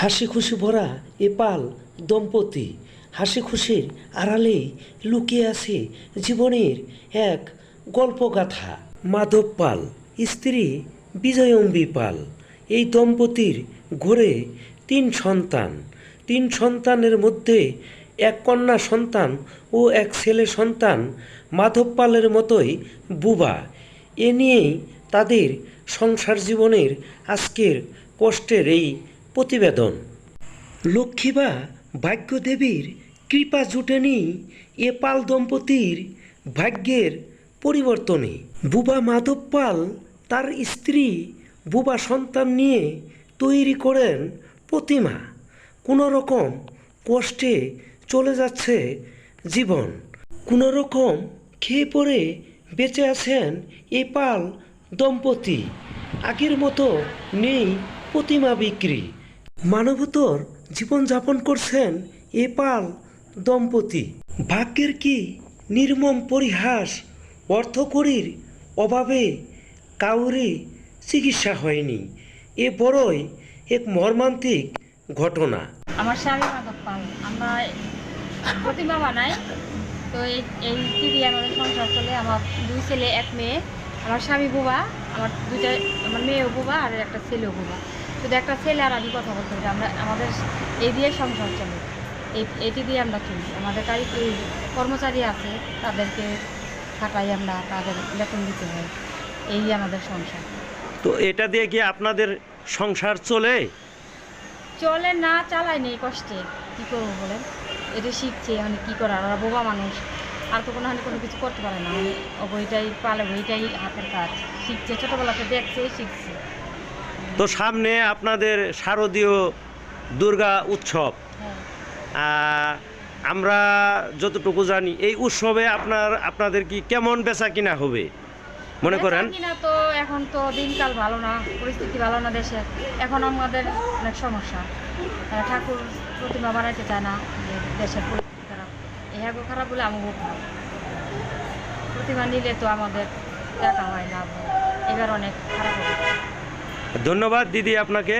হাসি খুশি ভরা এ পাল দম্পতি। হাসি খুশির আড়ালেই লুকিয়ে আছে জীবনের এক গল্পগাথা। মাধব পাল, স্ত্রী বিজয়ম্বী পাল। এই দম্পতির ঘরে তিন সন্তান। তিন সন্তানের মধ্যে এক কন্যা সন্তান ও এক ছেলে সন্তান মাধব পালের মতোই বুবা। এ নিয়েই তাদের সংসার জীবনের আজকের কষ্টের এই প্রতিবেদন। লক্ষ্মীবা ভাগ্যদেবীর কৃপা জুটেনি এ পাল দম্পতির ভাগ্যের পরিবর্তনে। বুবা মাধব পাল তার স্ত্রী বুবা সন্তান নিয়ে তৈরি করেন প্রতিমা। কোনো রকম কষ্টে চলে যাচ্ছে জীবন। কোনো রকম খেয়ে পড়ে বেঁচে আছেন এ পাল দম্পতি। আগের মতো নেই প্রতিমা বিক্রি। মানবতর জীবনযাপন করছেন এ পাল দম্পতি। ভাগ্যের কি নির্মম পরিহাস অর্থকরীর অভাবে কাউরি চিকিৎসা হয়নি? এ বড়ই এক মর্মান্তিক ঘটনা। আমার স্বামী মাধব পাল আমরা প্রতিমা বানাই তো এই এই আমাদের সংসার চলে। আমার দুই ছেলে, এক মেয়ে। আমার স্বামী বুবা, আমার দুইটা, আমার মেয়েও বুবা আর একটা ছেলেও বুবা। শুধু একটা ছেলে আর আমি কথা বলতে পারি আমরা আমাদের এই দিয়ে সংসার চলে। এই এটি দিয়ে আমরা চলি। আমাদের কারি কর্মচারী আছে তাদেরকে খাটাই আমরা তাদের বেতন দিতে হয়। এই আমাদের সংসার। তো এটা দিয়ে কি আপনাদের সংসার চলে? চলে না চালায় নেই কষ্টে। কী করব বলেন? এটা শিখছে মানে কী করার ওরা বোবা মানুষ। আর তো কোনো হানি কোনো কিছু করতে পারে না। বইটাই পালে বইটাই হাতের কাজ। শিখছে ছোটোবেলাতে দেখছে শিখছে। তো সামনে আপনাদের শারদীয় দুর্গা উৎসব। হ্যাঁ। আমরা যতটুকু জানি এই উৎসবে আপনার আপনাদের কি কেমন বেচা কিনা হবে? মনে করেন? তো এখন তো দিনকাল ভালো না পরিস্থিতি ভালো না দেশের এখন আমাদের অনেক সমস্যা। ঠাকুর প্রতিমা বানাইতে চায় না দেশের পরিস্থিতি খারাপ। এহাগো খারাপ বলে আমাকেও খারাপ প্রতিমা নিলে তো আমাদের দেখা হয় না। এবার অনেক খারাপ ধন্যবাদ দিদি আপনাকে।